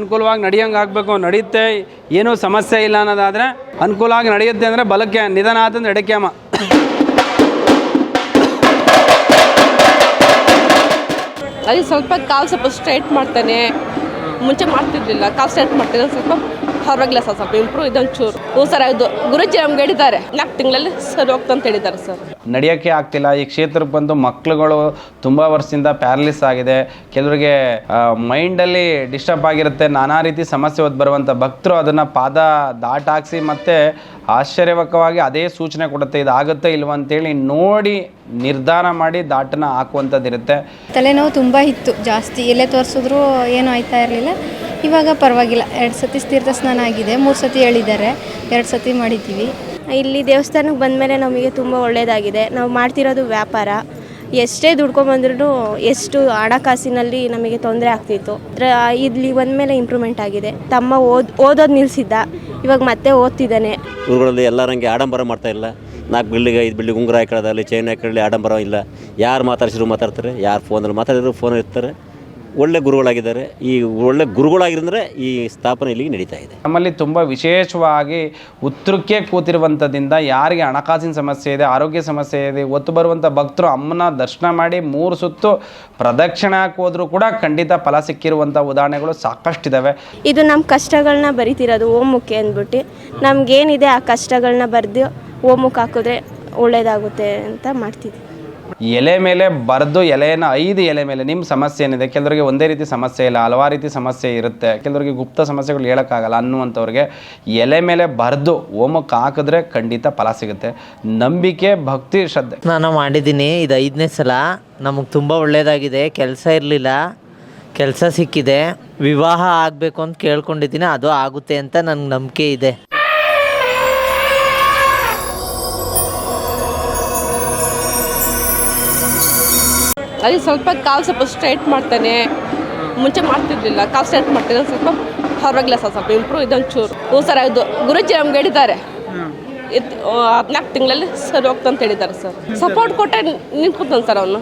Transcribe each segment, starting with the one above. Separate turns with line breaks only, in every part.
ಅನುಕೂಲವಾಗಿ ನಡೆಯಂಗೆ ಆಗಬೇಕು ನಡೆಯುತ್ತೆ ಏನೂ ಸಮಸ್ಯೆ ಇಲ್ಲ ಅನ್ನೋದಾದರೆ ಅನುಕೂಲವಾಗಿ ನಡೆಯುತ್ತೆ ಅಂದರೆ ಬಲಕ್ಕೆ ನಿಧಾನ ಆತಂದ್ರೆ ಎಡಕ್ಯಾಮ
ಅಲ್ಲಿ ಸ್ವಲ್ಪ ಕಾಲು ಸ್ವಲ್ಪ ಸ್ಟ್ರೈಟ್ ಮಾಡ್ತಾನೆ. ಮುಂಚೆ ಮಾಡ್ತಿರ್ಲಿಲ್ಲ, ಕಾಲು ಸ್ಟ್ರೈಟ್ ಮಾಡ್ತಾನೆ ಸ್ವಲ್ಪ ಪರವಾಗಿಲ್ಲ ಸರ್ ಸ್ವಲ್ಪ ಇಂಪ್ರೂವ್ ಇದೊಂದು ಚೂರು ಹ್ಞೂ ಸರ್, ಅದು ಗುರುಜಿ ನಮ್ಗೆ ಹೇಳಿದ್ದಾರೆ. ನಾಲ್ಕು ತಿಂಗಳಲ್ಲಿ ಸರಿ ಹೋಗ್ತಾ ಅಂತ ಹೇಳಿದ್ದಾರೆ ಸರ್.
ನಡೆಯೋಕ್ಕೆ ಆಗ್ತಿಲ್ಲ. ಈ ಕ್ಷೇತ್ರಕ್ಕೆ ಬಂದು ಮಕ್ಕಳುಗಳು ತುಂಬ ವರ್ಷದಿಂದ ಪ್ಯಾರಲಿಸ್ ಆಗಿದೆ. ಕೆಲವರಿಗೆ ಮೈಂಡಲ್ಲಿ ಡಿಸ್ಟರ್ಬ್ ಆಗಿರುತ್ತೆ. ನಾನಾ ರೀತಿ ಸಮಸ್ಯೆ ಹೊತ್ತು ಬರುವಂಥ ಭಕ್ತರು ಅದನ್ನು ಪಾದ ದಾಟಾಕ್ಸಿ ಮತ್ತೆ ಆಶ್ಚರ್ಯವಕವಾಗಿ ಅದೇ ಸೂಚನೆ ಕೊಡುತ್ತೆ ಇದಾಗುತ್ತೆ ಇಲ್ವ ಅಂತೇಳಿ ನೋಡಿ ನಿರ್ಧಾರ ಮಾಡಿ ದಾಟನ ಹಾಕುವಂಥದ್ದಿರುತ್ತೆ
ತಲೆನೋವು ತುಂಬ ಇತ್ತು ಜಾಸ್ತಿ ಎಲ್ಲೇ ತೋರಿಸಿದ್ರು ಏನೂ ಆಯ್ತಾ ಇರಲಿಲ್ಲ. ಇವಾಗ ಪರವಾಗಿಲ್ಲ ಎರಡು ಸತಿ ತೀರ್ಥ ಸ್ನಾನ ಆಗಿದೆ ಮೂರು ಸತಿ ಹೇಳಿದ್ದಾರೆ ಎರಡು ಸತಿ ಮಾಡಿದ್ದೀವಿ.
ಇಲ್ಲಿ ದೇವಸ್ಥಾನಕ್ಕೆ ಬಂದಮೇಲೆ ನಮಗೆ ತುಂಬ ಒಳ್ಳೆಯದಾಗಿದೆ ನಾವು ಮಾಡ್ತಿರೋದು ವ್ಯಾಪಾರ. ಎಷ್ಟೇ ದುಡ್ಕೊಂಬಂದ್ರೂ ಎಷ್ಟು ಹಣಕಾಸಿನಲ್ಲಿ ನಮಗೆ ತೊಂದರೆ ಆಗ್ತಿತ್ತು. ಇಲ್ಲಿ ಇಲ್ಲಿ ಬಂದಮೇಲೆ ಇಂಪ್ರೂವ್ಮೆಂಟ್ ಆಗಿದೆ. ತಮ್ಮ ಓದ್, ಓದೋದು ನಿಲ್ಸಿದ್ದ. ಇವಾಗ ಮತ್ತೆ ಓದ್ತಿದ್ದಾನೆ.
ಊರುಗಳಲ್ಲಿ ಎಲ್ಲರಂಗೆ ಆಡಂಬರ ಮಾಡ್ತಾ ಇಲ್ಲ. ನಾಲ್ಕು ಬಿಲ್ಡಿಗೆ, ಐದು ಬಿಲ್ಡಿಂಗ್ ಉಂಗುರ ಹಾಕೊಳ್ಳೋದಲ್ಲಿ ಚೈನ್ ಹಾಕೊಳ್ಳಿ ಆಡಂಬರ ಇಲ್ಲ. ಯಾರು ಮಾತಾಡ್ಸಿದ್ರು ಮಾತಾಡ್ತಾರೆ, ಯಾರು ಫೋನಲ್ಲಿ ಮಾತಾಡಿದ್ರು ಫೋನ್ ಇರ್ತಾರೆ. ಒಳ್ಳೆ ಗುರುಗಳಾಗಿದ್ದಾರೆ. ಈ ಒಳ್ಳೆ ಗುರುಗಳಾಗಿರಂದ್ರೆ ಈ ಸ್ಥಾಪನೆ ಇಲ್ಲಿಗೆ ನಡೀತಾ ಇದೆ.
ನಮ್ಮಲ್ಲಿ ತುಂಬ ವಿಶೇಷವಾಗಿ ಉತ್ತರಕ್ಕೆ ಕೂತಿರುವಂಥದ್ದಿಂದ ಯಾರಿಗೆ ಹಣಕಾಸಿನ ಸಮಸ್ಯೆ ಇದೆ ಆರೋಗ್ಯ ಸಮಸ್ಯೆ ಇದೆ ಒತ್ತು ಬರುವಂಥ ಭಕ್ತರು ಅಮ್ಮನ ದರ್ಶನ ಮಾಡಿ ಮೂರು ಸುತ್ತು ಪ್ರದಕ್ಷಿಣೆ ಹಾಕೋದ್ರೂ ಕೂಡ ಖಂಡಿತ ಫಲ ಸಿಕ್ಕಿರುವಂಥ ಉದಾಹರಣೆಗಳು ಸಾಕಷ್ಟಿದ್ದಾವೆ
ಇದು ನಮ್ಮ ಕಷ್ಟಗಳನ್ನ ಬರಿತಿರೋದು ಓಮುಕ್ಕೆ ಅಂದ್ಬಿಟ್ಟು. ನಮಗೇನಿದೆ ಆ ಕಷ್ಟಗಳನ್ನ ಬರೆದು ಓಮುಕ್ಕೆ ಹಾಕಿದ್ರೆ ಒಳ್ಳೆಯದಾಗುತ್ತೆ ಅಂತ ಮಾಡ್ತಿದ್ವಿ.
ಎಲೆ ಮೇಲೆ ಬರೆದು ಎಲೆಯನ್ನು, ಐದು ಎಲೆ ಮೇಲೆ ನಿಮ್ಮ ಸಮಸ್ಯೆ ಏನಿದೆ? ಕೆಲವರಿಗೆ ಒಂದೇ ರೀತಿ ಸಮಸ್ಯೆ ಇಲ್ಲ, ಹಲವಾರು ರೀತಿ ಸಮಸ್ಯೆ ಇರುತ್ತೆ. ಕೆಲವರಿಗೆ ಗುಪ್ತ ಸಮಸ್ಯೆಗಳು ಹೇಳೋಕ್ಕಾಗಲ್ಲ ಅನ್ನುವಂಥವ್ರಿಗೆ ಎಲೆ ಮೇಲೆ ಬರೆದು ಹೋಮಕ್ಕೆ ಹಾಕಿದ್ರೆ ಖಂಡಿತ ಫಲ ಸಿಗುತ್ತೆ. ನಂಬಿಕೆ, ಭಕ್ತಿ, ಶ್ರದ್ಧೆ.
ನಾನು ಮಾಡಿದ್ದೀನಿ ಇದು ಐದನೇ ಸಲ. ನಮಗೆ ತುಂಬ ಒಳ್ಳೆಯದಾಗಿದೆ ಕೆಲಸ ಇರಲಿಲ್ಲ. ಕೆಲಸ ಸಿಕ್ಕಿದೆ. ವಿವಾಹ ಆಗಬೇಕು ಅಂತ ಕೇಳ್ಕೊಂಡಿದ್ದೀನಿ. ಅದು ಆಗುತ್ತೆ ಅಂತ ನನಗೆ ನಂಬಿಕೆ ಇದೆ.
ಅಲ್ಲಿ ಸ್ವಲ್ಪ ಕಾಲು ಸ್ವಲ್ಪ ಸ್ಟ್ರೈಟ್ ಮಾಡ್ತಾನೆ. ಮುಂಚೆ ಮಾಡ್ತಿರ್ಲಿಲ್ಲ, ಕಾಲು ಸ್ಟ್ರೈಟ್ ಮಾಡ್ತಾನೆ ಸ್ವಲ್ಪ ಪರವಾಗಿಲ್ಲ ಸರ್ ಸ್ವಲ್ಪ ಇಂಪ್ರೂವ್ ಇದೊಂದು ಚೂರು ಹ್ಞೂ ಸರ್ ಅದು ಗುರುಜಿ ನಮ್ಗೆ ಹೇಳಿದ್ದಾರೆ. ಹದಿನಾಲ್ಕು ತಿಂಗಳಲ್ಲಿ ಸರಿ ಅಂತ ಹೇಳಿದ್ದಾರೆ ಸರ್. ಸಪೋರ್ಟ್ ಕೊಟ್ಟೆ, ನಿಂತ್ಕೊತಾನೆ ಸರ್ ಅವನು.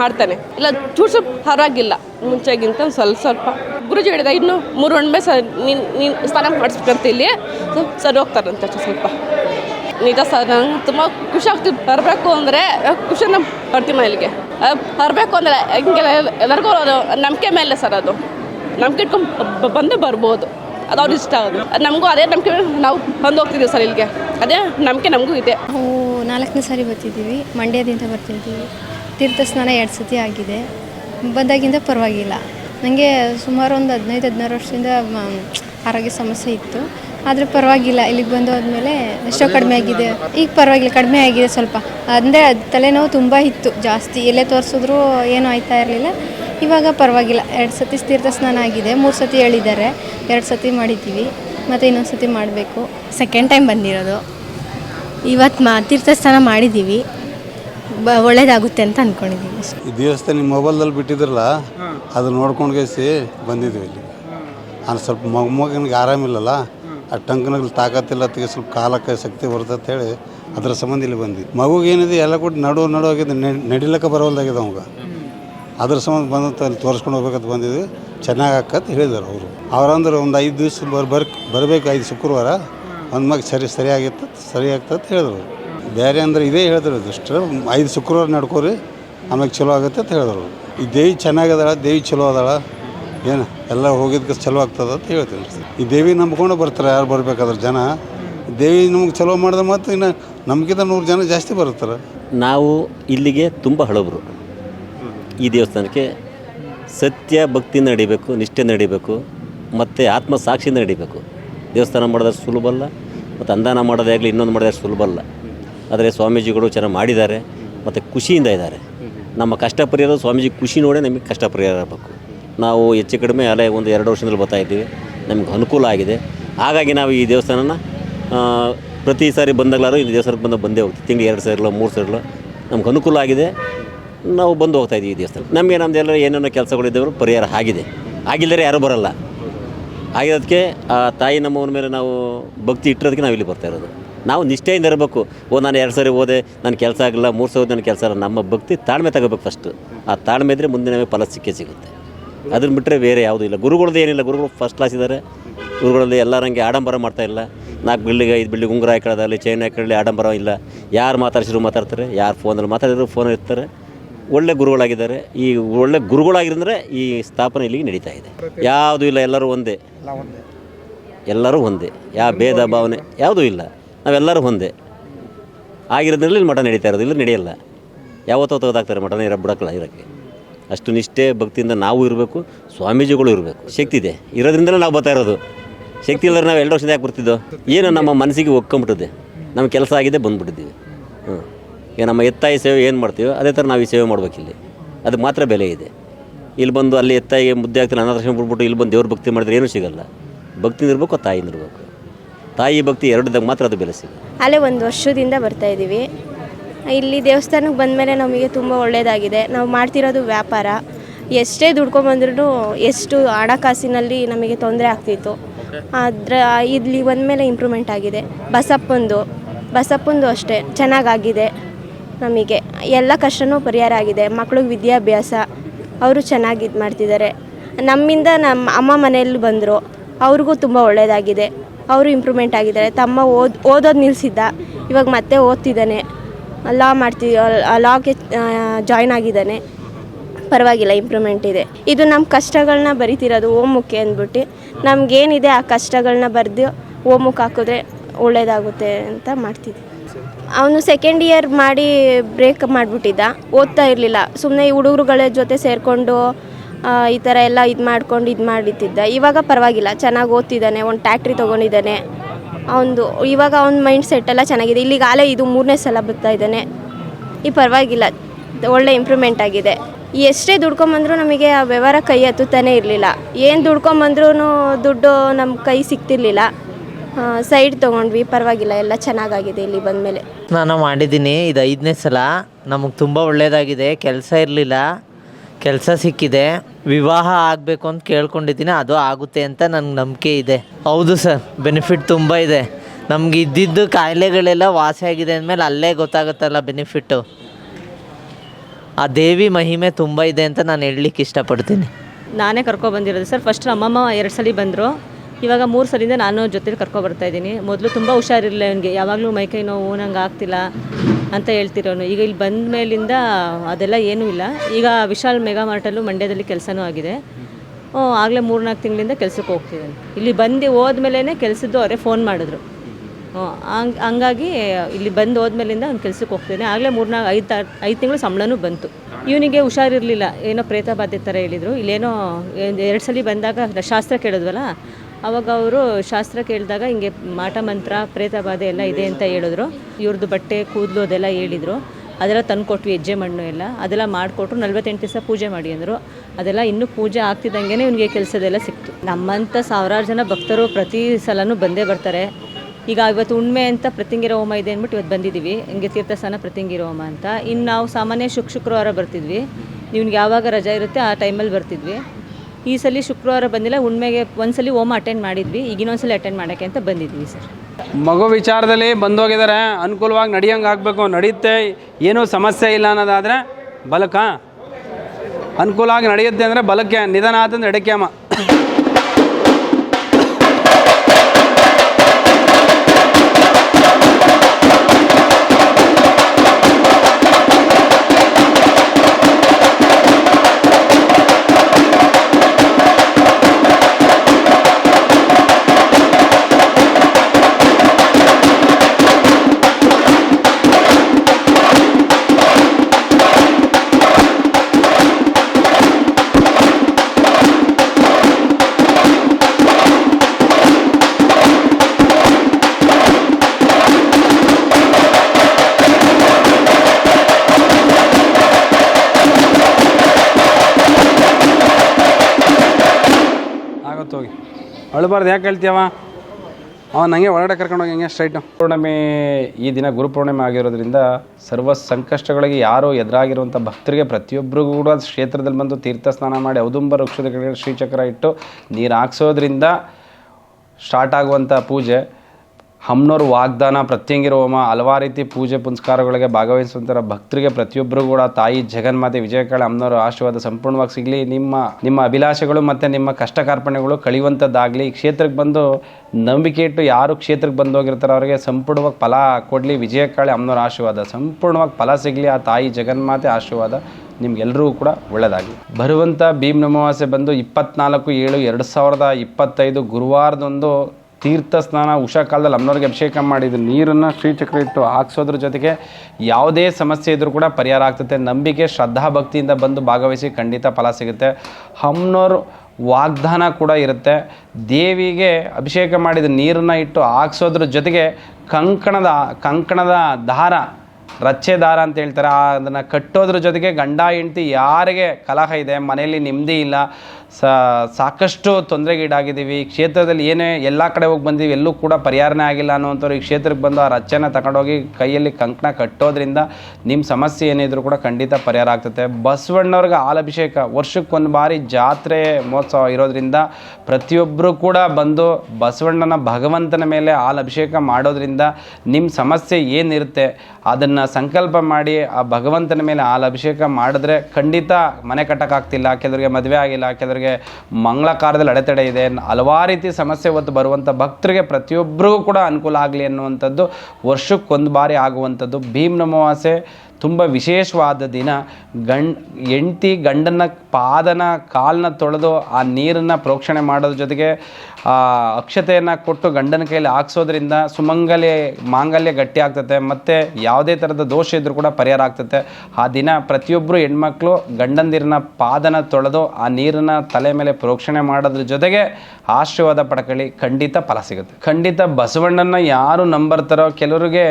ಮಾಡ್ತಾನೆ ಇಲ್ಲ, ಚೂರು ಸ್ವಲ್ಪ ಪರವಾಗಿಲ್ಲ. ಮುಂಚೆಗಿಂತ ಸ್ವಲ್ಪ ಸ್ವಲ್ಪ. ಗುರುಜಿ ಹೇಳಿದ, ಇನ್ನು ಮೂರು ಒಣ್ಮೆ ಸರ್, ನೀನು ನೀನು ಸ್ನಾನ ಮಾಡಿಸ್ಬೇಕಂತ ಇಲ್ಲಿ ಸೊ ಸರಿ ಹೋಗ್ತಾರಂತೆ ಅಂತ ಸ್ವಲ್ಪ. ನಿಜ ಸರ್, ನಂಗೆ ತುಂಬ ಖುಷಿ ಆಗ್ತಿತ್ತು ಬರಬೇಕು ಅಂದರೆ ಖುಷಿನ ಬರ್ತೀನಿ ಇಲ್ಲಿಗೆ ಬರಬೇಕು ಅಂದರೆ ಹಿಂಗೆಲ್ಲ ಎಲ್ಲರಿಗೂ ಅದು ನಂಬಿಕೆ ಮೇಲೆ ಸರ್ ಅದು. ನಂಬಿಕೆ ಇಟ್ಕೊಂಡು ಬಂದು ಬಂದೇ ಬರ್ಬೋದು. ಅದು ಅವ್ರ ಇಷ್ಟ ಅದು. ನಮಗೂ ಅದೇ ನಂಬಿಕೆ ನಾವು ಬಂದು ಹೋಗ್ತಿದ್ದೀವಿ ಸರ್ ಇಲ್ಲಿಗೆ. ಅದೇ ನಂಬಿಕೆ ನಮಗೂ ಇದೆ.
ನಾವು ನಾಲ್ಕನೇ ಸಾರಿ ಬರ್ತಿದ್ದೀವಿ. ಮಂಡ್ಯದಿಂದ ಬರ್ತಿದ್ದೀವಿ. ತೀರ್ಥ ಸ್ನಾನ ಎರಡು ಸತಿ ಆಗಿದೆ. ಬಂದಾಗಿಂದ ಪರವಾಗಿಲ್ಲ. ನನಗೆ ಸುಮಾರು ಒಂದು ಹದಿನೈದು ಹದಿನಾರು ವರ್ಷದಿಂದ ಮ, ಆರೋಗ್ಯ ಸಮಸ್ಯೆ ಇತ್ತು. ಆದರೆ ಪರವಾಗಿಲ್ಲ ಇಲ್ಲಿಗೆ ಬಂದು ಹೋದ್ಮೇಲೆ ಎಷ್ಟೋ ಕಡಿಮೆ ಆಗಿದೆ. ಈಗ ಪರವಾಗಿಲ್ಲ ಕಡಿಮೆ ಆಗಿದೆ ಸ್ವಲ್ಪ. ಅಂದರೆ ತಲೆನೋವು ತುಂಬ ಇತ್ತು. ಜಾಸ್ತಿ ಎಲ್ಲೇ ತೋರಿಸಿದ್ರು ಏನೂ ಆಯ್ತಾ ಇರಲಿಲ್ಲ. ಇವಾಗ ಪರವಾಗಿಲ್ಲ. ಎರಡು ಸತಿ ತೀರ್ಥ ಸ್ನಾನ ಆಗಿದೆ. ಮೂರು ಸತಿ ಹೇಳಿದ್ದಾರೆ. ಎರಡು ಸತಿ ಮಾಡಿದ್ದೀವಿ. ಮತ್ತು ಇನ್ನೊಂದು ಸತಿ ಮಾಡಬೇಕು. ಸೆಕೆಂಡ್ ಟೈಮ್ ಬಂದಿರೋದು. ಇವತ್ತು ಮಾ ತೀರ್ಥಸ್ಥಾನ ಮಾಡಿದ್ದೀವಿ. ಬ ಒಳ್ಳೇದಾಗುತ್ತೆ ಅಂತ ಅನ್ಕೊಂಡಿದ್ದೀನಿ ಅಷ್ಟೇ.
ಈ ದೇವಸ್ಥಾನ ನಿಮ್ಮ ಮೊಬೈಲ್ದಲ್ಲಿ ಬಿಟ್ಟಿದ್ರಲ್ಲ ಅದು ನೋಡ್ಕೊಂಡು ಗೇಸಿ ಬಂದಿದ್ವಿ ಇಲ್ಲಿ. ನಾನು ಸ್ವಲ್ಪ ಮೊಮ್ಮಗನಿಗೆ ಮಗನಿಗೆ ಆರಾಮಿಲ್ಲಲ್ಲ ಆ ಟಂಕನಲ್ಲಿ ತಾಕತ್ತಿಲ್ಲ ಅದಕ್ಕೆ ಸ್ವಲ್ಪ ಕಾಲಕ್ಕೆ ಶಕ್ತಿ ಬರುತ್ತೆ ಅಂತ ಹೇಳಿ ಅದ್ರ ಸಂಬಂಧ ಇಲ್ಲಿ ಬಂದ್ವಿ. ಮಗುಗೆ ಏನಿದೆ ಎಲ್ಲ ಕೂಡ ನಡು ನಡು ಆಗಿದೆ ನಡಿಲಕ್ಕ ಬರೋಲ್ದಾಗಿದೆ ಅವಾಗ. ಅದ್ರ ಸಂಬಂಧ ಬಂದಂತ ಅಲ್ಲಿ ತೋರಿಸ್ಕೊಂಡು ಹೋಗ್ಬೇಕಂತ ಬಂದಿದ್ವಿ. ಚೆನ್ನಾಗಿ ಆಕತ್ ಹೇಳಿದ್ರು ಅವರು. ಅವ್ರಂದ್ರೆ ಒಂದು ಐದು ದಿವಸ ಬರ್ ಬರ್ ಬರಬೇಕು ಐದು ಶುಕ್ರವಾರ. ಒಂದು ಮಗ ಸರಿ ಸರಿಯಾಗಿತ್ತು ಸರಿ ಆಗ್ತದೆ ಹೇಳಿದ್ರು ಬೇರೆ ಅಂದ್ರೆ ಇದೇ ಹೇಳಿದ್ರು ಇದಿಷ್ಟು ಐದು ಶುಕ್ರವಾರ ನಡ್ಕೋರಿ ಆಮೇಲೆ ಚಲೋ ಆಗುತ್ತೆ ಅಂತ ಹೇಳಿದ್ರು. ಈ ದೇವಿ ಚೆನ್ನಾಗದಾಳ, ದೇವಿ ಚಲೋ ಅದಾಳ, ಏನು ಎಲ್ಲ ಹೋಗಿದ್ದಕ್ಕೆ ಚಲೋ ಆಗ್ತದೆ ಅಂತ ಹೇಳ್ತೀನಿ. ಈ ದೇವಿ ನಂಬ್ಕೊಂಡು ಬರ್ತಾರೆ, ಯಾರು ಬರಬೇಕಾದ್ರೆ ಜನ. ದೇವಿ ನಮ್ಗೆ ಚಲೋ ಮಾಡಿದ್ರೆ ಮತ್ತು ಇನ್ನು ನಮಗಿಂತ ನೂರು ಜನ ಜಾಸ್ತಿ ಬರ್ತಾರೆ
ನಾವು ಇಲ್ಲಿಗೆ ತುಂಬ ಹಳಬರು. ಈ ದೇವಸ್ಥಾನಕ್ಕೆ ಸತ್ಯ ಭಕ್ತಿ ನಡಿಬೇಕು, ನಿಷ್ಠೆ ನಡಿಬೇಕು, ಮತ್ತು ಆತ್ಮ ಸಾಕ್ಷಿ ನಡಿಬೇಕು. ದೇವಸ್ಥಾನ ಮಾಡೋದಷ್ಟು ಸುಲಭ ಅಲ್ಲ, ಮತ್ತು ಅಂದಾನ ಮಾಡೋದೇ ಆಗಲಿ, ಇನ್ನೊಂದು ಮಾಡೋದಷ್ಟು ಸುಲಭ ಅಲ್ಲ. ಆದರೆ ಸ್ವಾಮೀಜಿಗಳು ಚೆನ್ನಾಗಿ ಮಾಡಿದ್ದಾರೆ ಮತ್ತು ಖುಷಿಯಿಂದ ಇದ್ದಾರೆ. ನಮ್ಮ ಕಷ್ಟ ಪರಿಹಾರ ಸ್ವಾಮೀಜಿ ಖುಷಿ ನೋಡೇ ನಮಗೆ ಕಷ್ಟ ಪರಿಹಾರ ಆಗಬೇಕು ನಾವು ಹೆಚ್ಚು ಕಡಿಮೆ ಅಲ್ಲೇ ಒಂದು ಎರಡು ವರ್ಷದಲ್ಲಿ ಬರ್ತಾ ಇದ್ದೀವಿ. ನಮಗೆ ಅನುಕೂಲ ಆಗಿದೆ. ಹಾಗಾಗಿ ನಾವು ಈ ದೇವಸ್ಥಾನನ ಪ್ರತಿ ಸಾರಿ ಬಂದಾಗಲಾರು ಈ ದೇವಸ್ಥಾನಕ್ಕೆ ಬಂದಾಗ ಬಂದೇ ಹೋಗ್ತೀವಿ. ತಿಂಗಳು ಎರಡು ಸಾವಿರಲೋ ಮೂರು ಸಾವಿರಲೋ ನಮ್ಗೆ ಅನುಕೂಲ ಆಗಿದೆ. ನಾವು ಬಂದು ಹೋಗ್ತಾ ಇದ್ದೀವಿ ಈ ದೇವಸ್ಥಾನ ನಮಗೆ ನಮ್ಮದೆಲ್ಲ ಏನೇನೋ ಕೆಲಸಗಳಿದ್ದವರು ಪರಿಹಾರ ಆಗಿದೆ. ಆಗಿಲ್ಲದರೆ ಯಾರೂ ಬರಲ್ಲ. ಆಗಿರೋದಕ್ಕೆ ಆ ತಾಯಿ ನಮ್ಮವ್ರ ಮೇಲೆ ನಾವು ಭಕ್ತಿ ಇಟ್ಟಿರೋದಕ್ಕೆ ನಾವು ಇಲ್ಲಿ ಬರ್ತಾ ಇರೋದು. ನಾವು ನಿಷ್ಠೆಯಿಂದ ಇರಬೇಕು. ಓ ನಾನು ಎರಡು ಸರಿ ಓದೆ ನನ್ನ ಕೆಲಸ ಆಗಲ್ಲ ಮೂರು ಸಾವಿರ ನನ್ನ ಕೆಲಸ ಆಗಲ್ಲ. ನಮ್ಮ ಭಕ್ತಿ ತಾಳ್ಮೆ ತಗೋಬೇಕು ಫಸ್ಟು ಆ ತಾಳ್ಮೆ ಇದ್ದರೆ ಮುಂದೆ ನಮಗೆ ಫಲ ಸಿಕ್ಕೇ ಸಿಗುತ್ತೆ. ಅದನ್ನು ಬಿಟ್ಟರೆ ಬೇರೆ ಯಾವುದೂ ಇಲ್ಲ. ಗುರುಗಳದ್ದು ಏನಿಲ್ಲ. ಗುರುಗಳು ಫಸ್ಟ್ ಕ್ಲಾಸ್ ಇದ್ದಾರೆ. ಗುರುಗಳಲ್ಲಿ ಎಲ್ಲರಂಗೆ ಆಡಂಬರ ಮಾಡ್ತಾ ಇಲ್ಲ. ನಾಲ್ಕು ಬಿಲ್ಡಿಗೆ ಐದು ಬಿಲ್ಡಿಂಗ್ ಉಂಗುರ ಹಾಕೊಳ್ಳೋದಾಗಲಿ ಚೈನ್ ಹಾಕೊಳ್ಳಿ ಆಡಂಬರ ಇಲ್ಲ. ಯಾರು ಮಾತಾಡ್ಸಿದ್ರು ಮಾತಾಡ್ತಾರೆ. ಯಾರು ಫೋನಲ್ಲಿ ಮಾತಾಡಿದ್ರು ಫೋನ್ ಇರ್ತಾರೆ. ಒಳ್ಳೆ ಗುರುಗಳಾಗಿದ್ದಾರೆ. ಈ ಒಳ್ಳೆ ಗುರುಗಳಾಗಿದ್ದರೆ ಈ ಸ್ಥಾಪನೆ ಇಲ್ಲಿಗೆ ನಡೀತಾ ಇದೆ. ಯಾವುದೂ ಇಲ್ಲ. ಎಲ್ಲರೂ ಒಂದೇ. ಎಲ್ಲರೂ ಒಂದೇ. ಯಾವ ಭೇದ ಭಾವನೆ ಯಾವುದೂ ಇಲ್ಲ. ನಾವೆಲ್ಲರೂ ಒಂದೇ. ಆಗಿರೋದ್ರಲ್ಲಿ ಮಠ ನಡೀತಾ ಇರೋದು. ಇಲ್ಲಿ ನಡೆಯಲ್ಲ. ಯಾವತ್ತೋ ತೆಗೆದಾಗ್ತಾರೆ ಮಠನ ಇರೋ ಬಿಡಕ್ಕಲ್ಲ ಇರೋಕ್ಕೆ. ಅಷ್ಟು ನಿಷ್ಠೆ, ಭಕ್ತಿಯಿಂದ ನಾವು ಇರಬೇಕು, ಸ್ವಾಮೀಜಿಗಳು ಇರಬೇಕು. ಶಕ್ತಿ ಇದೆ. ಇರೋದ್ರಿಂದಲೇ ನಾವು ಬರ್ತಾ ಇರೋದು. ಶಕ್ತಿ ಇಲ್ಲದ್ರೆ ನಾವು ಎರಡು ವರ್ಷದ ಯಾಕೆ ಬರ್ತಿದ್ದೋ? ಏನು ನಮ್ಮ ಮನಸ್ಸಿಗೆ ಒಕ್ಕೊಂಬಿಟ್ಟಿದೆ. ನಮ್ಮ ಕೆಲಸ ಆಗಿದೆ, ಬಂದುಬಿಟ್ಟಿದ್ದೀವಿ. ಹ್ಞೂ ಈಗ ನಮ್ಮ ಎತ್ತಾಯಿ ಸೇವೆ ಏನು ಮಾಡ್ತೀವೋ, ಅದೇ ಥರ ನಾವು ಈ ಸೇವೆ ಮಾಡ್ಬೇಕಿಲ್ಲಿ. ಅದು ಮಾತ್ರ ಬೆಲೆ ಇದೆ. ಇಲ್ಲಿ ಬಂದು ಅಲ್ಲಿ ಎತ್ತಾಯಿಗೆ ಮುದ್ದೆ ಹಾಕ್ತಾರೆ ಅನಾಥಾಶ್ರಮ ಬಿಟ್ಬಿಟ್ಟು ಇಲ್ಲಿ ಬಂದು ದೇವ್ರ ಭಕ್ತಿ ಮಾಡಿದ್ರೆ ಏನೂ ಸಿಗಲ್ಲ. ಭಕ್ತಿ ಇರಬೇಕು ತಾಯಿಂದ ಇರಬೇಕು. ತಾಯಿ ಭಕ್ತಿ ಎರಡದಾಗ ಮಾತ್ರ ಅದು ಬೆಲೆ ಸಿಗುತ್ತೆ.
ಅಲ್ಲೇ ಒಂದು ವರ್ಷದಿಂದ ಬರ್ತಾ ಇದ್ದೀವಿ. ಇಲ್ಲಿ ದೇವಸ್ಥಾನಕ್ಕೆ ಬಂದ ಮೇಲೆ ನಮಗೆ ತುಂಬ ಒಳ್ಳೆಯದಾಗಿದೆ ನಾವು ಮಾಡ್ತಿರೋದು ವ್ಯಾಪಾರ. ಎಷ್ಟೇ ದುಡ್ಕೊಂಬಂದ್ರೂ ಎಷ್ಟು ಹಣಕಾಸಿನಲ್ಲಿ ನಮಗೆ ತೊಂದರೆ ಆಗ್ತಿತ್ತು. ಅದ್ರ ಇಲ್ಲಿ ಬಂದಮೇಲೆ ಇಂಪ್ರೂವ್ಮೆಂಟ್ ಆಗಿದೆ. ಬಸಪ್ಪಂದು ಬಸಪ್ಪಂದು ಅಷ್ಟೇ, ಚೆನ್ನಾಗಾಗಿದೆ ನಮಗೆ. ಎಲ್ಲ ಕಷ್ಟನೂ ಪರಿಹಾರ ಆಗಿದೆ. ಮಕ್ಳಿಗೆ ವಿದ್ಯಾಭ್ಯಾಸ, ಅವರು ಚೆನ್ನಾಗಿ ಇದು ಮಾಡ್ತಿದ್ದಾರೆ. ನಮ್ಮಿಂದ ನಮ್ಮ ಅಮ್ಮ ಮನೆಯಲ್ಲಿ ಬಂದರು. ಅವ್ರಿಗೂ ತುಂಬ ಒಳ್ಳೆಯದಾಗಿದೆ ಅವರು ಇಂಪ್ರೂವ್ಮೆಂಟ್ ಆಗಿದ್ದಾರೆ. ತಮ್ಮ ಓದ್, ಓದೋದು ನಿಲ್ಲಿಸಿದ್ದ ಇವಾಗ ಮತ್ತೆ ಓದ್ತಿದ್ದಾನೆ. ಲಾ ಮಾಡ್ತಿ ಲಾಗೆ ಜಾಯ್ನ್ ಆಗಿದ್ದಾನೆ. ಪರವಾಗಿಲ್ಲ ಇಂಪ್ರೂವ್ಮೆಂಟ್ ಇದೆ. ಇದು ನಮ್ಮ ಕಷ್ಟಗಳನ್ನ ಬರಿತಿರೋದು ಓಮುಕ್ಕೆ ಅಂದ್ಬಿಟ್ಟು. ನಮಗೇನಿದೆ ಆ ಕಷ್ಟಗಳನ್ನ ಬರೆದು ಓಮುಕ್ಕೆ ಹಾಕಿದ್ರೆ ಒಳ್ಳೆಯದಾಗುತ್ತೆ ಅಂತ ಮಾಡ್ತಿದ್ದೆ. ಅವನು ಸೆಕೆಂಡ್ ಇಯರ್ ಮಾಡಿ ಬ್ರೇಕ್ ಮಾಡಿಬಿಟ್ಟಿದ್ದ. ಓದ್ತಾ ಇರಲಿಲ್ಲ. ಸುಮ್ಮನೆ ಈ ಹುಡುಗರುಗಳ ಜೊತೆ ಸೇರಿಕೊಂಡು ಈ ಥರ ಎಲ್ಲ ಇದು ಮಾಡ್ಕೊಂಡು ಇದು ಮಾಡಿತ್ತಿದ್ದ ಇವಾಗ ಪರವಾಗಿಲ್ಲ, ಚೆನ್ನಾಗಿ ಓದ್ತಿದ್ದಾನೆ, ಒಂದು ಟ್ಯಾಕ್ಟ್ರಿ ತೊಗೊಂಡಿದ್ದಾನೆ. ಅವನದು ಇವಾಗ ಅವ್ನ ಮೈಂಡ್ ಸೆಟ್ ಎಲ್ಲ ಚೆನ್ನಾಗಿದೆ. ಇಲ್ಲಿಗಾಲೇ ಇದು ಮೂರನೇ ಸಲ ಬರ್ತಾ ಇದ್ದಾನೆ. ಈ ಪರವಾಗಿಲ್ಲ, ಒಳ್ಳೆ ಇಂಪ್ರೂವ್ಮೆಂಟ್ ಆಗಿದೆ. ಎಷ್ಟೇ ದುಡ್ಕೊಂಬಂದ್ರೂ ನಮಗೆ ಆ ವ್ಯವಹಾರ ಕೈ ಹತ್ತುತ್ತಾನೆ ಇರಲಿಲ್ಲ. ಏನು ದುಡ್ಕೊಂಬಂದ್ರೂ ದುಡ್ಡು ನಮ್ಮ ಕೈ ಸಿಗ್ತಿರ್ಲಿಲ್ಲ. ಸೈಡ್ ತೊಗೊಂಡ್ವಿ, ಪರವಾಗಿಲ್ಲ, ಎಲ್ಲ ಚೆನ್ನಾಗಾಗಿದೆ ಇಲ್ಲಿ ಬಂದಮೇಲೆ.
ನಾನು ಮಾಡಿದ್ದೀನಿ, ಇದು ಐದನೇ ಸಲ. ನಮಗೆ ತುಂಬ ಒಳ್ಳೆಯದಾಗಿದೆ ಕೆಲಸ ಇರಲಿಲ್ಲ. ಕೆಲಸ ಸಿಕ್ಕಿದೆ. ವಿವಾಹ ಆಗಬೇಕು ಅಂತ ಕೇಳ್ಕೊಂಡಿದ್ದೀನಿ. ಅದು ಆಗುತ್ತೆ ಅಂತ ನನಗೆ ನಂಬಿಕೆ ಇದೆ. ಹೌದು ಸರ್. ಬೆನಿಫಿಟ್ ತುಂಬ ಇದೆ. ನಮ್ಗೆ ಇದ್ದಿದ್ದು ಕಾಯಿಲೆಗಳೆಲ್ಲ ವಾಸಿ ಆಗಿದೆ ಅಂದಮೇಲೆ ಅಲ್ಲೇ ಗೊತ್ತಾಗುತ್ತಲ್ಲ ಬೆನಿಫಿಟ್ಟು ಆ ದೇವಿ ಮಹಿಮೆ ತುಂಬ ಇದೆ ಅಂತ ನಾನು ಹೇಳಲಿಕ್ಕೆ ಇಷ್ಟಪಡ್ತೀನಿ.
ನಾನೇ ಕರ್ಕೊ ಬಂದಿರೋದು ಸರ್. ಫಸ್ಟ್ ನಮ್ಮಮ್ಮ ಎರಡು ಸಲ ಬಂದರು. ಇವಾಗ ಮೂರು ಸಲಿಂದ ನಾನು ಜೊತೆಲಿ ಕರ್ಕೊ ಬರ್ತಾ ಇದ್ದೀನಿ. ಮೊದಲು ತುಂಬ ಹುಷಾರಿರಲಿಲ್ಲ ಅವನಿಗೆ ಯಾವಾಗಲೂ ಮೈಕೈ ನೋವು ನಂಗೆ ಆಗ್ತಿಲ್ಲ. ಅಂತ ಹೇಳ್ತಿರೋನು. ಈಗ ಇಲ್ಲಿ ಬಂದ ಮೇಲಿಂದ ಅದೆಲ್ಲ ಏನೂ ಇಲ್ಲ. ಈಗ ವಿಶಾಲ್ ಮೆಗಾ ಮಾರ್ಟಲ್ಲೂ ಮಂಡ್ಯದಲ್ಲಿ ಕೆಲಸನೂ ಆಗಿದೆ. ಆಗಲೇ ಮೂರ್ನಾಲ್ಕು ತಿಂಗಳಿಂದ ಕೆಲಸಕ್ಕೆ ಹೋಗ್ತಿದ್ದಾನೆ. ಇಲ್ಲಿ ಬಂದು ಹೋದ್ಮೇಲೆ ಕೆಲಸದ್ದು ಅವರೇ ಫೋನ್ ಮಾಡಿದ್ರು. ಹಂಗ್, ಹಂಗಾಗಿ ಇಲ್ಲಿ ಬಂದು ಹೋದ್ಮೇಲಿಂದ ಅವ್ನು ಕೆಲಸಕ್ಕೆ ಹೋಗ್ತಿದ್ದಾನೆ. ಆಗಲೇ ಮೂರ್ನಾಲ್ಕು, ಐದು ಐದು ತಿಂಗಳು ಸಂಬಳನೂ ಬಂತು. ಇವನಿಗೆ ಹುಷಾರಿರಲಿಲ್ಲ. ಏನೋ ಪ್ರೇತ ಬಾಧೆ ಥರ ಹೇಳಿದರು. ಇಲ್ಲೇನೋ ಎರಡು ಸಲ ಬಂದಾಗ ಶಾಸ್ತ್ರ ಕೇಳಿದ್ವಲ್ಲ ಅವಾಗ ಅವರು ಶಾಸ್ತ್ರ ಕೇಳಿದಾಗ ಹಿಂಗೆ ಮಾಟ ಮಂತ್ರ, ಪ್ರೇತ ಬಾಧೆ ಎಲ್ಲ ಇದೆ ಅಂತ ಹೇಳಿದ್ರು. ಇವ್ರದ್ದು ಬಟ್ಟೆ, ಕೂದಲು ಅದೆಲ್ಲ ಹೇಳಿದರು. ಅದೆಲ್ಲ ತಂದುಕೊಟ್ವಿ, ಹೆಜ್ಜೆ ಮಣ್ಣು ಎಲ್ಲ. ಅದೆಲ್ಲ ಮಾಡಿಕೊಟ್ರು, ನಲ್ವತ್ತೆಂಟು ದಿವಸ ಪೂಜೆ ಮಾಡಿ ಅಂದರು. ಅದೆಲ್ಲ ಇನ್ನೂ ಪೂಜೆ ಆಗ್ತಿದ್ದಂಗೆ ಇವನಿಗೆ ಕೆಲಸದೆಲ್ಲ ಸಿಕ್ತು. ನಮ್ಮಂಥ ಸಾವಿರಾರು ಜನ ಭಕ್ತರು ಪ್ರತಿ ಸಲನೂ ಬಂದೇ ಬರ್ತಾರೆ. ಈಗ ಇವತ್ತು ಉಣ್ಮೆ ಅಂತ ಪ್ರತಿಂಗಿರ ಹೋಮ ಇದೆ ಅಂದ್ಬಿಟ್ಟು ಇವತ್ತು ಬಂದಿದ್ದೀವಿ. ಹಿಂಗೆ ತೀರ್ಥಸ್ಥಾನ ಪ್ರತಿಂಗಿರ ಹೋಮ ಅಂತ. ಇನ್ನು ನಾವು ಸಾಮಾನ್ಯ ಶುಕ್ ಶುಕ್ರವಾರ ಬರ್ತಿದ್ವಿ. ನಿಮ್ಗೆ ಯಾವಾಗ ರಜಾ ಇರುತ್ತೆ ಆ ಟೈಮಲ್ಲಿ ಬರ್ತಿದ್ವಿ. ಈ ಸಲ ಶುಕ್ರವಾರ ಬಂದಿಲ್ಲ ಉಣ್ಮೆಗೆ ಒಂದ್ಸಲಿ ಓಮ್ ಅಟೆಂಡ್ ಮಾಡಿದ್ವಿ, ಈಗ ಇನ್ನೊಂದ್ಸಲಿ ಅಟೆಂಡ್ ಮಾಡೋಕ್ಕೆ ಅಂತ ಬಂದಿದ್ವಿ ಸರ್.
ಮಗು ವಿಚಾರದಲ್ಲಿ ಬಂದೋಗಿದ್ದಾರೆ, ಅನುಕೂಲವಾಗಿ ನಡೆಯಂಗೆ ಆಗಬೇಕು ನಡೆಯುತ್ತೆ ಏನೂ ಸಮಸ್ಯೆ ಇಲ್ಲ ಅನ್ನೋದಾದರೆ ಬಲಕ. ಅನುಕೂಲವಾಗಿ ನಡೆಯುತ್ತೆ ಅಂದರೆ ಬಲಕ್ಕೆ, ನಿಧಾನ ಆತಂದ್ರೆ ಎಡಕ್ಕೆ ಹೋಗಿ. ಅಳಬಾರ್ದು, ಯಾಕೆ ಹೇಳ್ತೀಯವ ಅವ ನನಗೆ ಒಳಗಡೆ ಕರ್ಕೊಂಡೋಗಿ ಹಂಗೆ ಸ್ಟ್ರೈಟು ಪೂರ್ಣಿಮೆ ಈ ದಿನ ಗುರುಪೂರ್ಣಿಮೆ ಆಗಿರೋದ್ರಿಂದ ಸರ್ವ ಸಂಕಷ್ಟಗಳಿಗೆ ಯಾರು ಎದುರಾಗಿರುವಂಥ ಭಕ್ತರಿಗೆ ಪ್ರತಿಯೊಬ್ಬರಿಗೂ ಕೂಡ ಕ್ಷೇತ್ರದಲ್ಲಿ ಬಂದು ತೀರ್ಥ ಸ್ನಾನ ಮಾಡಿ ಔದುಂಬ ವೃಕ್ಷದ ಕೆಳಗಡೆ ಶ್ರೀಚಕ್ರ ಇಟ್ಟು ನೀರು ಹಾಕ್ಸೋದ್ರಿಂದ ಸ್ಟಾರ್ಟ್ ಆಗುವಂಥ ಪೂಜೆ. ಹಮ್ನೋರು ವಾಗ್ದಾನ, ಪ್ರತ್ಯಂಗಿರ ಹೋಮ ಹಲವಾರು ರೀತಿ ಪೂಜೆ ಪುನಸ್ಕಾರಗಳಿಗೆ ಭಾಗವಹಿಸುವಂಥ ಭಕ್ತರಿಗೆ ಪ್ರತಿಯೊಬ್ಬರು ಕೂಡ ತಾಯಿ ಜಗನ್ಮಾತೆ ವಿಜಯಕಾಳಿ ಅಮ್ಮನವರ ಆಶೀರ್ವಾದ ಸಂಪೂರ್ಣವಾಗಿ ಸಿಗಲಿ. ನಿಮ್ಮ ನಿಮ್ಮ ಅಭಿಲಾಷೆಗಳು ಮತ್ತು ನಿಮ್ಮ ಕಷ್ಟ ಕಾರ್ಪಣ್ಯಗಳು ಕಳೆಯುವಂಥದ್ದಾಗಲಿ ಕ್ಷೇತ್ರಕ್ಕೆ ಬಂದು ನಂಬಿಕೆ ಇಟ್ಟು ಯಾರು ಕ್ಷೇತ್ರಕ್ಕೆ ಬಂದು ಹೋಗಿರ್ತಾರೆ ಅವರಿಗೆ ಸಂಪೂರ್ಣವಾಗಿ ಫಲ ಕೊಡಲಿ. ವಿಜಯಕಾಳಿ ಅಮ್ಮನವರ ಆಶೀರ್ವಾದ. ಸಂಪೂರ್ಣವಾಗಿ ಫಲ ಸಿಗಲಿ. ಆ ತಾಯಿ ಜಗನ್ಮಾತೆ ಆಶೀರ್ವಾದ ನಿಮಗೆಲ್ಲರೂ ಕೂಡ ಒಳ್ಳೆಯದಾಗಲಿ. ಬರುವಂಥ ಭೀಮ್ ಅಮಾವಾಸ್ಯೆ ಬಂದು ಇಪ್ಪತ್ನಾಲ್ಕು ಏಳು, ಎರಡು ಸಾವಿರದ ಇಪ್ಪತ್ತೈದು ಗುರುವಾರದಂದು ತೀರ್ಥ ಸ್ನಾನ, ಉಷಾ ಕಾಲದಲ್ಲಿ ಅಮ್ಮನವ್ರಿಗೆ ಅಭಿಷೇಕ ಮಾಡಿದ ನೀರನ್ನು ಶ್ರೀಚಕ್ರ ಇಟ್ಟು ಹಾಕ್ಸೋದ್ರ ಜೊತೆಗೆ ಯಾವುದೇ ಸಮಸ್ಯೆ ಇದ್ದರೂ ಕೂಡ ಪರಿಹಾರ ಆಗ್ತದೆ. ನಂಬಿಕೆ, ಶ್ರದ್ಧಾ ಭಕ್ತಿಯಿಂದ ಬಂದು ಭಾಗವಹಿಸಿ ಖಂಡಿತ ಫಲ ಸಿಗುತ್ತೆ. ಹಮ್ನೋರು ವಾಗ್ದಾನ ಕೂಡ ಇರುತ್ತೆ. ದೇವಿಗೆ ಅಭಿಷೇಕ ಮಾಡಿದ ನೀರನ್ನು ಇಟ್ಟು ಹಾಕ್ಸೋದ್ರ ಜೊತೆಗೆ ಕಂಕಣದ ಕಂಕಣದ ದಾರ, ರಚ್ಚೆ ದಾರ ಅಂತ ಹೇಳ್ತಾರೆ. ಅದನ್ನು ಕಟ್ಟೋದ್ರ ಜೊತೆಗೆ ಗಂಡ, ಹೆಂಡತಿ ಯಾರಿಗೆ ಕಲಹ ಇದೆ, ಮನೆಯಲ್ಲಿ ನೆಮ್ಮದಿ ಇಲ್ಲ ಸಾಕಷ್ಟು ತೊಂದರೆಗೀಡಾಗಿದ್ದೀವಿ ಕ್ಷೇತ್ರದಲ್ಲಿ ಏನೇ ಎಲ್ಲ ಕಡೆ ಹೋಗಿ ಬಂದೀವಿ ಎಲ್ಲೂ ಕೂಡ ಪರಿಹಾರನೇ ಆಗಿಲ್ಲ ಅನ್ನುವಂಥವ್ರು ಈ ಕ್ಷೇತ್ರಕ್ಕೆ ಬಂದು ಆ ರಚ್ಚೆನ ತಗೊಂಡೋಗಿ ಕೈಯಲ್ಲಿ ಕಂಕಣ ಕಟ್ಟೋದ್ರಿಂದ ನಿಮ್ಮ ಸಮಸ್ಯೆ ಏನಿದ್ರು ಕೂಡ ಖಂಡಿತ ಪರಿಹಾರ ಆಗ್ತದೆ ಬಸವಣ್ಣವ್ರಿಗೆ ಹಾಲಭಿಷೇಕ ವರ್ಷಕ್ಕೊಂದು ಬಾರಿ ಜಾತ್ರೆ ಮಹೋತ್ಸವ ಇರೋದ್ರಿಂದ ಪ್ರತಿಯೊಬ್ಬರು ಕೂಡ ಬಂದು ಬಸವಣ್ಣನ ಭಗವಂತನ ಮೇಲೆ ಹಾಲು ಅಭಿಷೇಕ ಮಾಡೋದ್ರಿಂದ ನಿಮ್ಮ ಸಮಸ್ಯೆ ಏನಿರುತ್ತೆ ಅದನ್ನು ಸಂಕಲ್ಪ ಮಾಡಿ ಆ ಭಗವಂತನ ಮೇಲೆ ಹಾಲು ಅಭಿಷೇಕ ಮಾಡಿದ್ರೆ ಖಂಡಿತ ಮನೆ ಕಟ್ಟಕ್ಕಾಗ್ತಿಲ್ಲ ಕೆಲವರಿಗೆ ಮದುವೆ ಆಗಿಲ್ಲ, ಕೆಲವರಿಗೆ ಮಂಗಳ ಕಾರ್ಯದಲ್ಲಿ ಅಡೆತಡೆ ಇದೆ, ಹಲವಾರು ರೀತಿ ಸಮಸ್ಯೆ ಹೊತ್ತು ಬರುವಂಥ ಭಕ್ತರಿಗೆ ಪ್ರತಿಯೊಬ್ಬರಿಗೂ ಕೂಡ ಅನುಕೂಲ ಆಗಲಿ ಅನ್ನುವಂಥದ್ದು ವರ್ಷಕ್ಕೊಂದು ಬಾರಿ ಆಗುವಂಥದ್ದು ಭೀಮ್ ಅಮಾವಾಸ್ಯೆ. ತುಂಬ ವಿಶೇಷವಾದ ದಿನ. ಗಂಡ, ಹೆಂಡ್ತಿ ಗಂಡನ ಪಾದನ ಕಾಲನ್ನ ತೊಳೆದು ಆ ನೀರನ್ನು ಪ್ರೋಕ್ಷಣೆ ಮಾಡೋದ್ರ ಜೊತೆಗೆ ಅಕ್ಷತೆಯನ್ನು ಕೊಟ್ಟು ಗಂಡನ ಕೈಯಲ್ಲಿ ಹಾಕ್ಸೋದ್ರಿಂದ ಸುಮಂಗಲ್ಯ, ಮಾಂಗಲ್ಯ ಗಟ್ಟಿ ಆಗ್ತದೆ ಮತ್ತು ಯಾವುದೇ ಥರದ ದೋಷ ಇದ್ದರೂ ಕೂಡ ಪರಿಹಾರ ಆಗ್ತದೆ ಆ ದಿನ ಪ್ರತಿಯೊಬ್ಬರು ಹೆಣ್ಮಕ್ಳು ಗಂಡಂದಿರನ್ನ ಪಾದನ ತೊಳೆದು ಆ ನೀರನ್ನು ತಲೆ ಮೇಲೆ ಪ್ರೋಕ್ಷಣೆ ಮಾಡೋದ್ರ ಜೊತೆಗೆ ಆಶೀರ್ವಾದ ಪಡ್ಕೊಳ್ಳಿ. ಖಂಡಿತ ಫಲ ಸಿಗುತ್ತೆ. ಖಂಡಿತ ಬಸವಣ್ಣನ ಯಾರು ನಂಬರ್ತಾರೋ, ಕೆಲವರಿಗೆ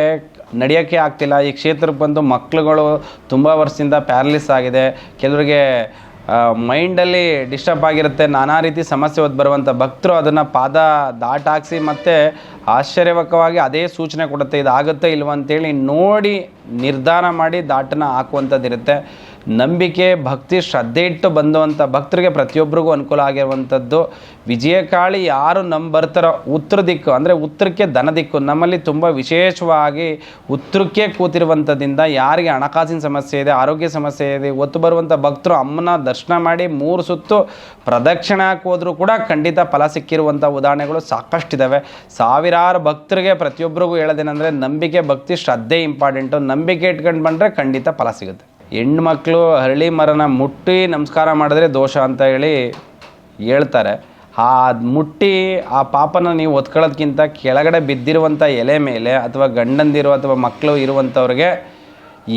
ನಡೆಯೋಕ್ಕೆ ಆಗ್ತಿಲ್ಲ. ಈ ಕ್ಷೇತ್ರಕ್ಕೆ ಬಂದು ಮಕ್ಕಳುಗಳು ತುಂಬ ವರ್ಷದಿಂದ ಪ್ಯಾರಲಿಸ್ ಆಗಿದೆ. ಕೆಲವರಿಗೆ ಮೈಂಡಲ್ಲಿ ಡಿಸ್ಟರ್ಬ್ ಆಗಿರುತ್ತೆ. ನಾನಾ ರೀತಿ ಸಮಸ್ಯೆ ಹೊತ್ತು ಬರುವಂಥ ಭಕ್ತರು ಅದನ್ನು ಪಾದ ದಾಟಾಕ್ಸಿ ಮತ್ತು ಆಶ್ಚರ್ಯವಕವಾಗಿ ಅದೇ ಸೂಚನೆ ಕೊಡುತ್ತೆ. ಇದಾಗುತ್ತೋ ಇಲ್ವ ಅಂತೇಳಿ ನೋಡಿ ನಿರ್ಧಾರ ಮಾಡಿ ದಾಟನ ಹಾಕುವಂಥದ್ದಿರುತ್ತೆ ನಂಬಿಕೆ, ಭಕ್ತಿ, ಶ್ರದ್ಧೆ ಇಟ್ಟು ಬಂದುವಂಥ ಭಕ್ತರಿಗೆ ಪ್ರತಿಯೊಬ್ಬರಿಗೂ ಅನುಕೂಲ ಆಗಿರುವಂಥದ್ದು. ವಿಜಯಕಾಳಿ ಯಾರು ನಮ್ಮ ಬರ್ತಾರೋ ಉತ್ತರ ದಿಕ್ಕು, ಅಂದರೆ ಉತ್ತರಕ್ಕೆ ದನ ದಿಕ್ಕು, ನಮ್ಮಲ್ಲಿ ತುಂಬ ವಿಶೇಷವಾಗಿ ಉತ್ತರಕ್ಕೆ ಕೂತಿರುವಂಥದ್ದಿಂದ ಯಾರಿಗೆ ಹಣಕಾಸಿನ ಸಮಸ್ಯೆ ಇದೆ, ಆರೋಗ್ಯ ಸಮಸ್ಯೆ ಇದೆ, ಒತ್ತು ಬರುವಂಥ ಭಕ್ತರು ಅಮ್ಮನ ದರ್ಶನ ಮಾಡಿ ಮೂರು ಸುತ್ತು ಪ್ರದಕ್ಷಿಣೆ ಹಾಕೋದ್ರೂ ಕೂಡ ಖಂಡಿತ ಫಲ ಸಿಕ್ಕಿರುವಂಥ ಉದಾಹರಣೆಗಳು ಸಾಕಷ್ಟಿದ್ದಾವೆ ಸಾವಿರಾರು ಭಕ್ತರಿಗೆ ಪ್ರತಿಯೊಬ್ಬರಿಗೂ ಹೇಳೋದೇನೆಂದರೆ ನಂಬಿಕೆ, ಭಕ್ತಿ, ಶ್ರದ್ಧೆ ಇಂಪಾರ್ಟೆಂಟು. ನಂಬಿಕೆ ಇಟ್ಕೊಂಡು ಬಂದರೆ ಖಂಡಿತ ಫಲ ಸಿಗುತ್ತೆ. ಹೆಣ್ಮಕ್ಳು ಹರಳಿ ಮರನ ಮುಟ್ಟಿ ನಮಸ್ಕಾರ ಮಾಡಿದ್ರೆ ದೋಷ ಅಂತ ಹೇಳಿ ಹೇಳ್ತಾರೆ. ಆ ಮುಟ್ಟಿ ಆ ಪಾಪನ ನೀವು ಒತ್ಕೊಳ್ಳೋದ್ಕಿಂತ ಕೆಳಗಡೆ ಬಿದ್ದಿರುವಂಥ ಎಲೆ ಮೇಲೆ ಅಥವಾ ಗಂಡಂದಿರು ಅಥವಾ ಮಕ್ಕಳು ಇರುವಂಥವ್ರಿಗೆ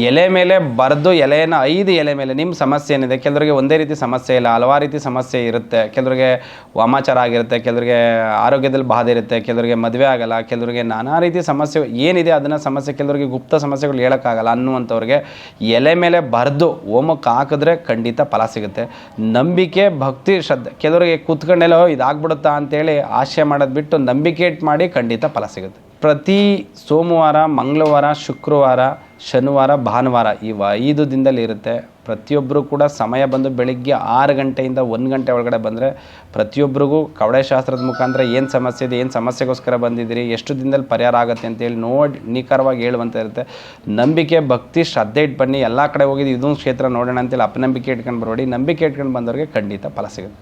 ಎಲೆ ಮೇಲೆ ಬರೆದು ಎಲೆಯನ್ನು, ಐದು ಎಲೆ ಮೇಲೆ, ನಿಮ್ಮ ಸಮಸ್ಯೆ ಏನಿದೆ? ಕೆಲವರಿಗೆ ಒಂದೇ ರೀತಿ ಸಮಸ್ಯೆ ಇಲ್ಲ, ಹಲವಾರು ರೀತಿ ಸಮಸ್ಯೆ ಇರುತ್ತೆ. ಕೆಲವರಿಗೆ ವಾಮಾಚಾರ ಆಗಿರುತ್ತೆ, ಕೆಲವರಿಗೆ ಆರೋಗ್ಯದಲ್ಲಿ ಬಾಧೆ ಇರುತ್ತೆ, ಕೆಲವರಿಗೆ ಮದುವೆ ಆಗಲ್ಲ, ಕೆಲವರಿಗೆ ನಾನಾ ರೀತಿ ಸಮಸ್ಯೆ ಏನಿದೆ ಅದನ್ನು ಸಮಸ್ಯೆ, ಕೆಲವರಿಗೆ ಗುಪ್ತ ಸಮಸ್ಯೆಗಳು ಹೇಳೋಕ್ಕಾಗಲ್ಲ ಅನ್ನುವಂಥವ್ರಿಗೆ ಎಲೆ ಮೇಲೆ ಬರೆದು ಹೋಮಕ್ಕೆ ಹಾಕಿದ್ರೆ ಖಂಡಿತ ಫಲ ಸಿಗುತ್ತೆ. ನಂಬಿಕೆ, ಭಕ್ತಿ, ಶ್ರದ್ಧೆ. ಕೆಲವರಿಗೆ ಕೂತ್ಕೊಂಡೆಲ್ಲೋ ಇದಾಗ್ಬಿಡುತ್ತಾ? ಅಂತೇಳಿ ಆಶೆ ಮಾಡೋದು ಬಿಟ್ಟು ನಂಬಿಕೆ ಮಾಡಿ ಖಂಡಿತ ಫಲ ಸಿಗುತ್ತೆ. ಪ್ರತಿ ಸೋಮವಾರ, ಮಂಗಳವಾರ, ಶುಕ್ರವಾರ, ಶನಿವಾರ, ಭಾನುವಾರ ಈ ಐದು ದಿನದಲ್ಲಿ ಇರುತ್ತೆ. ಪ್ರತಿಯೊಬ್ಬರು ಕೂಡ ಸಮಯ ಬಂದು ಬೆಳಿಗ್ಗೆ ಆರು ಗಂಟೆಯಿಂದ ಒಂದು ಗಂಟೆ ಒಳಗಡೆ ಬಂದರೆ ಪ್ರತಿಯೊಬ್ಬರಿಗೂ ಕವಡೆ ಶಾಸ್ತ್ರದ ಮುಖಾಂತರ ಏನು ಸಮಸ್ಯೆ ಇದೆ, ಏನು ಸಮಸ್ಯೆಗೋಸ್ಕರ ಬಂದಿದ್ದೀರಿ, ಎಷ್ಟು ದಿನದಲ್ಲಿ ಪರಿಹಾರ ಆಗುತ್ತೆ ಅಂತೇಳಿ ನೋಡಿ ನಿಖರವಾಗಿ ಹೇಳುವಂತ ಇರುತ್ತೆ. ನಂಬಿಕೆ, ಭಕ್ತಿ, ಶ್ರದ್ಧೆ ಇಟ್ಟು ಬನ್ನಿ ಎಲ್ಲ ಕಡೆ ಹೋಗಿದ್ದು ಇದೊಂದು ಕ್ಷೇತ್ರ ನೋಡೋಣ ಅಂತೇಳಿ ಅಪನಂಬಿಕೆ ಇಟ್ಕೊಂಡು ಬರೋಡಿ. ನಂಬಿಕೆ ಇಟ್ಕೊಂಡು ಬಂದವ್ರಿಗೆ ಖಂಡಿತ ಫಲ ಸಿಗುತ್ತೆ.